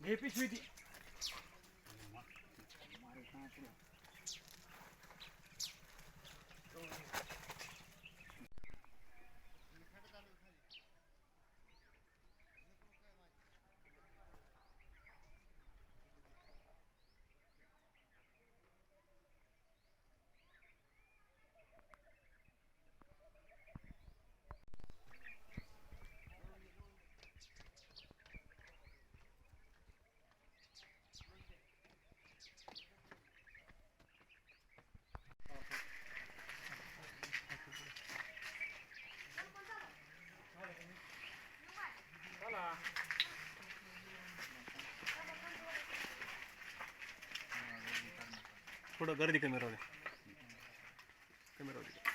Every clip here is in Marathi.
લેપી છું હતી મારે કાંકરો थोडं गर्दी कमी राहू दे. कमी राहू दे.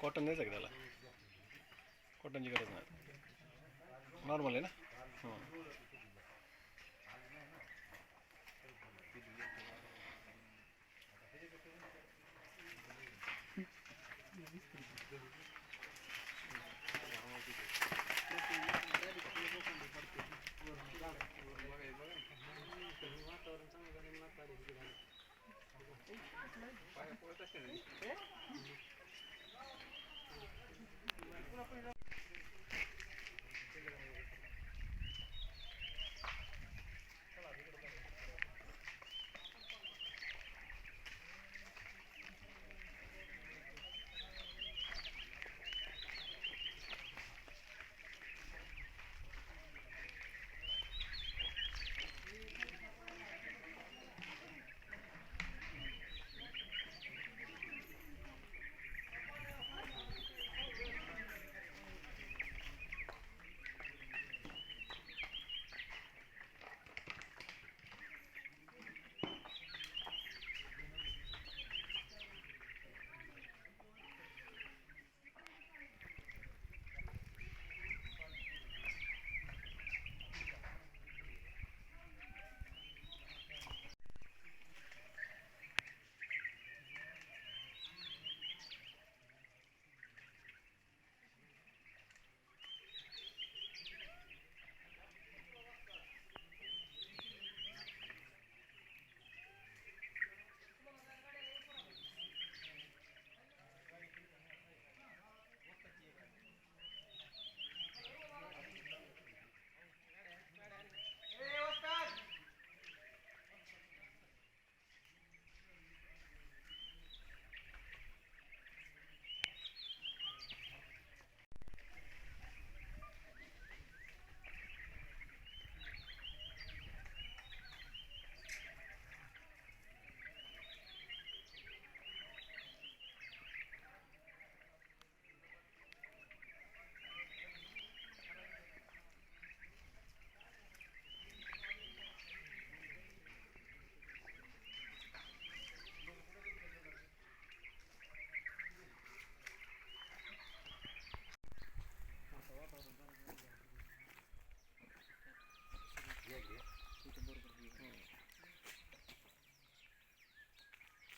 कॉटन द्यायचं का त्याला कॉटनची गरज नाही नॉर्मल आहे ना हां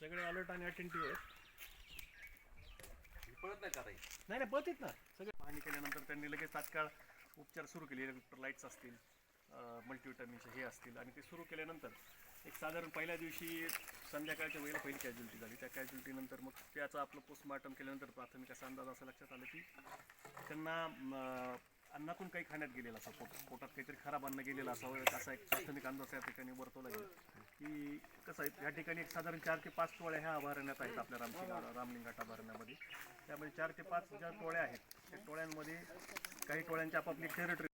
सगळे अलर्ट आणि अटेंटिव्ह आहेत. पळत नाही का ताई नाही नाही पळतीत ना. सगळे पाहणी केल्यानंतर त्यांनी लगेच तात्काळ उपचार सुरू केले. इलेक्ट्रोलाइट्स असतील मल्टीविटॅमिनचे हे असतील. आणि ते सुरू केल्यानंतर एक साधारण पहिल्या दिवशी संध्याकाळच्या वेळेला पहिली कॅज्युलिटी झाली. त्या कॅज्युलिटी नंतर मग त्याचं आपलं पोस्टमॉर्टम केल्यानंतर प्राथमिक असा अंदाज असं लक्षात आलं की त्यांना अन्नातून काही खाण्यात गेलेलं असा पोट पोटात काहीतरी खराब अन्न गेलेलं असावं एक असा एक प्राथमिक अंदाज या ठिकाणी वर्तवला गेला. की कसं आहे या ठिकाणी एक साधारण चार ते पाच टोळ्या ह्या अभयारण्यात आहेत आपल्या रामसिंग रामलिंगाट अभयारण्यामध्ये त्यामध्ये चार ते पाच ज्या टोळ्या आहेत त्या टोळ्यांमध्ये काही टोळ्यांची आपापली territory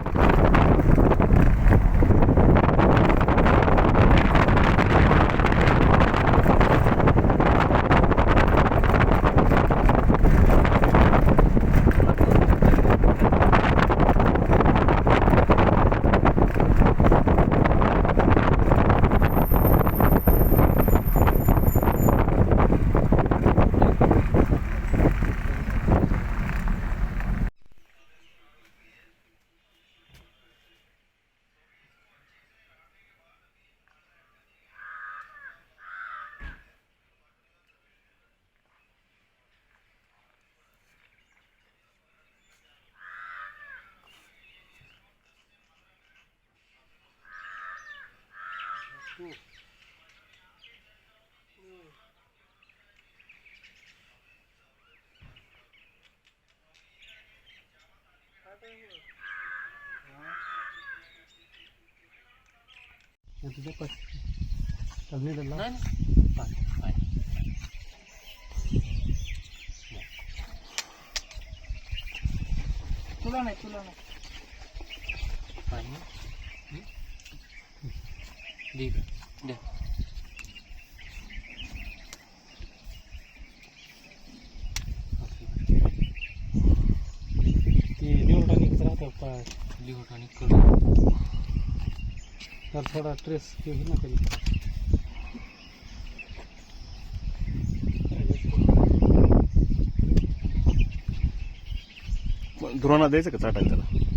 Nih. Nih. Apa ini? Ya tuh dapat. Tadi dalam. Nan. Pak. Tulang ni tulang ni Pak. ni Di. ते राहतं पाय तर थोडा ट्रेस केली ना त्याला धुराना द्यायचं का चाटायला त्याला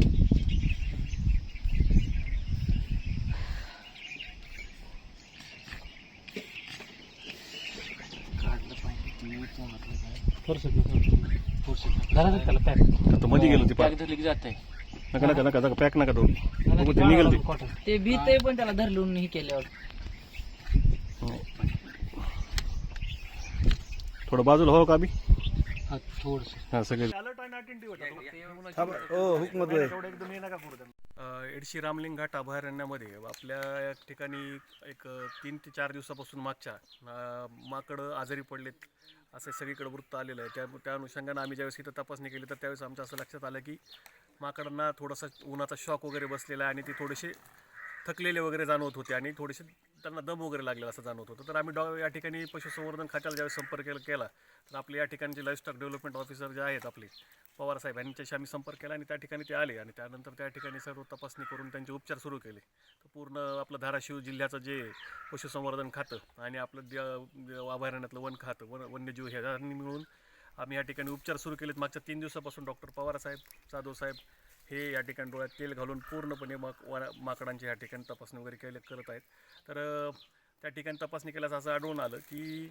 फरसत झालं त्याला पॅक आता मध्ये गेलो ते पाक नका नका नका नका पॅक नका दोन बघू ते निघेल ते कॉटन ते भीत आहे पण त्याला धरलून हे केल्यावर. थोडं बाजूला हो का बी? हा थोडस. हा सगळे. हे एडशी रामलिंग घाट अभयारण्यामध्ये आपल्या ठिकाणी एक तीन ते चार दिवसापासून मागच्या अ, माकडं आजारी पडलेत. असं सगळीकडे वृत्त आलेलं आहे. त्या त्या अनुषंगानं आम्ही ज्यावेळेस इथं तपासणी केली तर त्यावेळेस आमचं असं लक्षात आलं की माकडांना थोडासा उन्हाचा शॉक वगैरे बसलेला आहे आणि ते थोडेसे थकलेले वगैरे जाणवत होते आणि थोडेसे त्यांना दम वगैरे लागलेला असं जाणवत होतं. तर आम्ही डॉ या ठिकाणी पशुसंवर्धन खात्याला ज्यावेळेस संपर्क केला तर आपले या ठिकाणचे लाईफस्टॉक डेव्हलपमेंट ऑफिसर जे आहेत आपले पवार साहेब यांच्याशी आम्ही संपर्क केला आणि त्या ठिकाणी ते आले आणि त्यानंतर त्या ठिकाणी सर्व तपासणी करून त्यांचे उपचार सुरू केले. तर पूर्ण आपलं धाराशिव जिल्ह्याचं जे पशुसंवर्धन खातं आणि आपलं द- अभयारण्यातलं वन खातं वन वन्यजीव ह्यांनी मिळून आम्ही या ठिकाणी उपचार सुरू केलेत. मागच्या तीन दिवसापासून डॉक्टर पवार साहेब जाधव साहेब हे या ठिकाणी डोळ्यात तेल घालून पूर्णपणे माक वा माकडांची या ठिकाणी तपासणी वगैरे केले करत आहेत. तर त्या ठिकाणी तपासणी केल्यास असं आढळून आलं की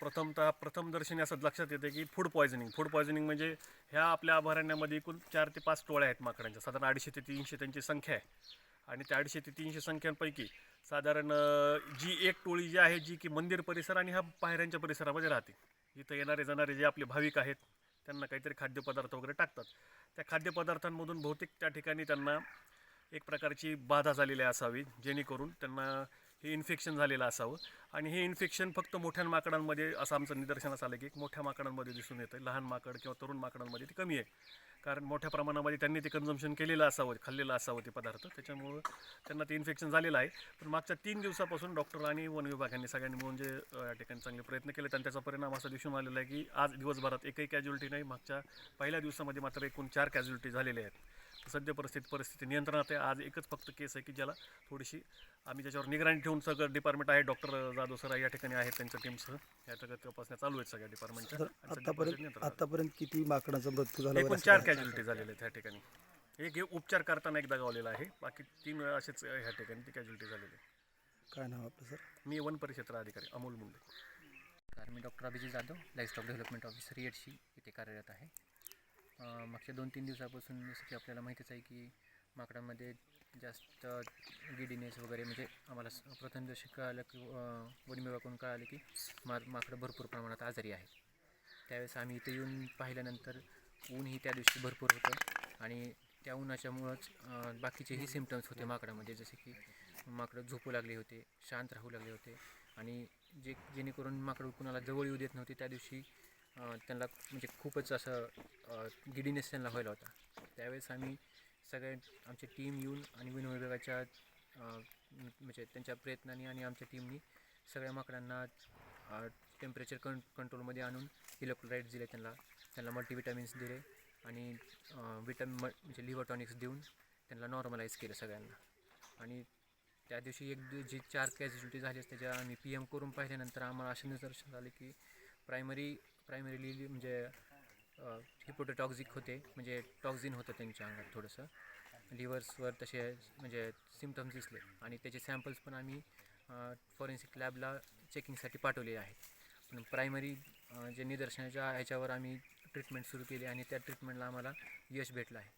प्रथमतः प्रथमदर्शनी असं लक्षात येते की फूड पॉयझनिंग फूड पॉयझनिंग म्हणजे ह्या आपल्या अभयारण्यामध्ये एकूण चार ते पाच टोळ्या आहेत माकडांच्या. साधारण अडीचशे ते तीनशे त्यांची संख्या आहे. आणि त्या अडीचशे ते तीनशे संख्यांपैकी साधारण जी एक टोळी जी आहे जी की मंदिर परिसर आणि ह्या पायऱ्यांच्या परिसरामध्ये राहते. इथं येणारे जाणारे जे आपले भाविक आहेत त्यांना काहीतरी खाद्यपदार्थ वगैरे टाकतात. त्या खाद्यपदार्थांमधून बहुतेक त्या ठिकाणी त्यांना एक प्रकारची बाधा झालेली असावी जेणेकरून त्यांना हे इन्फेक्शन झालेलं असावं. आणि हे इन्फेक्शन फक्त मोठ्या माकडांमध्ये असं आमचं निदर्शनास आलं की मोठ्या माकडांमध्ये दिसून येतं. लहान माकड किंवा तरुण माकडांमध्ये ते कमी आहे. कारण मोठ्या प्रमाणामध्ये त्यांनी ते कन्झम्शन केलेलं असावं खाल्लेलं असावं ते पदार्थ. त्याच्यामुळं त्यांना ते इन्फेक्शन झालेलं आहे. पण मागच्या तीन दिवसापासून डॉक्टर आणि वन विभागांनी सगळ्यांनी मिळून जे या ठिकाणी चांगले प्रयत्न केले आणि त्याचा परिणाम असा दिसून आलेला आहे की आज दिवसभरात एकही कॅज्युलिटी नाही. मागच्या पहिल्या दिवसामध्ये मात्र एकूण चार कॅज्युलिटी झालेल्या आहेत. सद्य परिस्थिती परिस्थिती नियंत्रणात आहे. आज एकच फक्त केस आहे की ज्याला थोडीशी आम्ही त्याच्यावर निगराणी ठेवून सगळं डिपार्टमेंट आहे. डॉक्टर जाधव सर या ठिकाणी आहेत त्यांच्या टीमसह या ठिकाणी तपासण्या चालू आहेत सगळ्या डिपार्टमेंटच्या सध्या आतापर्यंत. आतापर्यंत किती माकडांचा मृत्यू झाला एकूण चार? कॅज्युलिटी झालेल्या आहेत ह्या ठिकाणी. एक हे उपचार करताना एकदा गावलेला आहे. बाकी तीन वेळा असेच ह्या ठिकाणी ती कॅज्युलिटी झालेली आहे काय नाव आपलं सर? मी वन परिक्षेत्र अधिकारी अमोल मुंडे. कारण मी doctor Abhijit Jadhav livestock development officer Yedshi इथे कार्यरत आहे. मागच्या दोन तीन दिवसापासून जसं की आपल्याला माहितीच आहे की माकडांमध्ये जास्त गिडीनेस वगैरे म्हणजे आम्हाला स- प्रथम दिवशी कळालं की अं, कळालं की मा माकडं भरपूर प्रमाणात आजारी आहेत. त्यावेळेस आम्ही इथे येऊन पाहिल्यानंतर ऊनही त्या दिवशी भरपूर होतं आणि त्या उन्हाच्यामुळंच बाकीचेही सिमटम्स होते माकडामध्ये. जसे की माकडं झोपू लागले होते शांत राहू लागले होते आणि जे जेणेकरून माकडं कुणाला जवळ येऊ देत नव्हते त्या दिवशी त्यांना म्हणजे खूपच असं गिडीनेस त्यांना व्हायला होता. त्यावेळेस आम्ही सगळे आमची टीम येऊन आणि वन विभागाच्या म्हणजे त्यांच्या प्रयत्नांनी आणि आमच्या टीमनी सगळ्या माकडांना टेम्परेचर कं कंट्रोलमध्ये आणून इलेक्ट्रोलाइट्स दिले त्यांना. त्यांना मल्टीविटॅमिन्स दिले आणि विटॅमिन म्हणजे लिव्हरटॉनिक्स देऊन त्यांना नॉर्मलाईज केलं सगळ्यांना. आणि त्या दिवशी एक दि- जी चार कॅज्युलिटी झाली त्याच्या आम्ही पी एम करून पाहिल्यानंतर आम्हाला असे निदर्शन झाले की प्रायमरी प्रायमरीली म्हणजे हिपोटोटॉक्झिक होते म्हणजे टॉक्झिन होतं त्यांच्या अंगात थोडंसं. लिव्हर्सवर तसे म्हणजे सिमटम्स दिसले. आणि त्याचे सॅम्पल्स पण आम्ही फॉरेन्सिक लॅबला चेकिंगसाठी पाठवले आहेत. पण प्रायमरी जे निदर्शनाच्या ह्याच्यावर आम्ही ट्रीटमेंट सुरू केली आणि त्या ट्रीटमेंटला आम्हाला यश भेटलं आहे.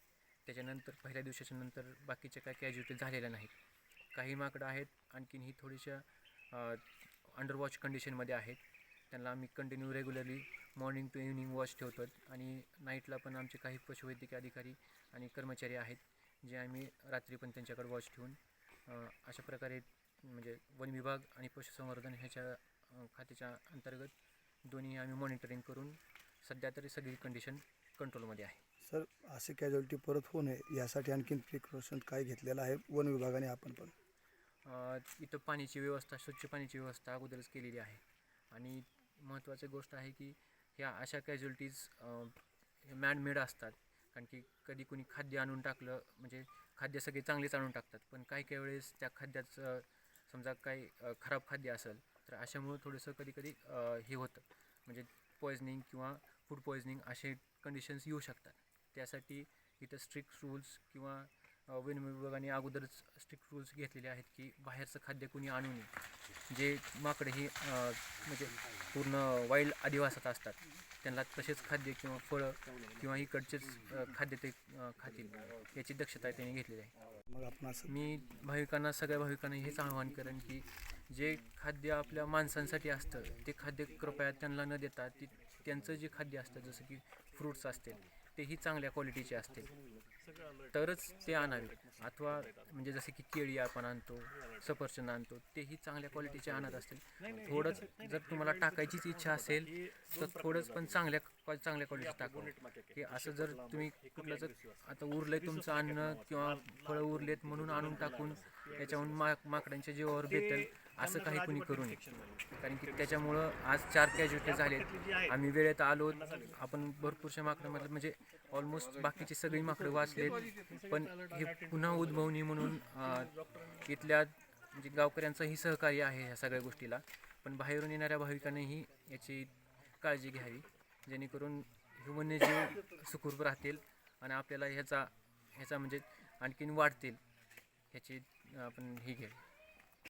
त्याच्यानंतर पहिल्या दिवसाच्या नंतर बाकीच्या काय कॅज्युटी झालेल्या नाहीत. काही माकडं आहेत आणखीन ही थोडीशा अंडरवॉच कंडिशनमध्ये आहेत. त्यांना आम्ही continue regularly morning to evening watch ठेवतो आणि नाईटला पण आमचे काही पशुवैद्यकीय अधिकारी आणि कर्मचारी आहेत जे आम्ही रात्री पण त्यांच्याकडे वॉच ठेवून अशा प्रकारे म्हणजे वन विभाग आणि पशुसंवर्धन ह्याच्या खात्याच्या अंतर्गत दोन्ही आम्ही मॉनिटरिंग करून सध्या तरी सगळी कंडिशन कंट्रोलमध्ये आहे. सर असे कॅज्युअलिटी परत होऊ नये यासाठी आणखीन प्रिकॉशन काय घेतलेलं आहे? वन विभागाने आपण पण. इथं पाण्याची व्यवस्था स्वच्छ पाण्याची व्यवस्था अगोदरच केलेली आहे. आणि महत्त्वाची गोष्ट आहे की ह्या अशा कॅज्युलिटीज हे मॅनमेड असतात. कारण की कधी कुणी खाद्य आणून टाकलं म्हणजे खाद्य सगळे चांगलेच आणून टाकतात. पण काही काही वेळेस त्या खाद्याचं समजा काही खराब खाद्य असेल तर अशामुळं थोडंसं कधी कधी हे होतं. म्हणजे पॉयझनिंग किंवा फूड पॉयझनिंग असे कंडिशन्स येऊ शकतात. त्यासाठी इथं स्ट्रिक्ट रूल्स किंवा वन विभागाने अगोदरच स्ट्रिक्ट रूल्स घेतलेले आहेत की बाहेरचं खाद्य कुणी आणू नये. जे माकडे ही म्हणजे पूर्ण वाईल्ड आदिवासात असतात त्यांना तसेच खाद्य किंवा फळं किंवा इकडचेच खाद्य ते खातील याची दक्षता त्यांनी घेतलेली आहे. मग आपण मी भाविकांना सगळ्या भाविकांना हेच आवाहन करेन की जे खाद्य आपल्या माणसांसाठी असतं ते खाद्य कृपया त्यांना न देता ती त्यांचं जे खाद्य असतं जसं की फ्रूट्स असतील तेही चांगल्या क्वालिटीचे असतील. तरच ते आणावे. अथवा म्हणजे जसे की केळी आपण आणतो सफरचंद आणतो तेही चांगल्या क्वालिटीचे आणत असतील. थोडंच जर तुम्हाला टाकायचीच इच्छा असेल तर थोडंच पण चांगल्या क्वा- चांगल्या क्वालिटीचं टाकू की असं जर तुम्ही कुठलं जर आता उरलंय तुमचं अन्न किंवा फळं उरलेत म्हणून आणून टाकून त्याच्याहून मा माकडांच्या जीवावर बेतल असं काही कुणी करू नये. कारण की त्याच्यामुळं आज चार कॅज्युलिटी झालेत. आम्ही वेळेत आलो. आपण भरपूरशा माकडामध्ये म्हणजे ऑलमोस्ट बाकीची सगळी माकडं वाचलेत. पण हे पुन्हा उद्भवू नये म्हणून इथल्या म्हणजे गावकऱ्यांचंही सहकार्य आहे ह्या सगळ्या गोष्टीला. पण बाहेरून येणाऱ्या भाविकांनीही याची काळजी घ्यावी. जेणेकरून हे वन्यजीव सुखरूप राहतील आणि आपल्याला ह्याचा ह्याचा म्हणजे आणखीन वाढतील. ह्याची आपण ही घ्यावी.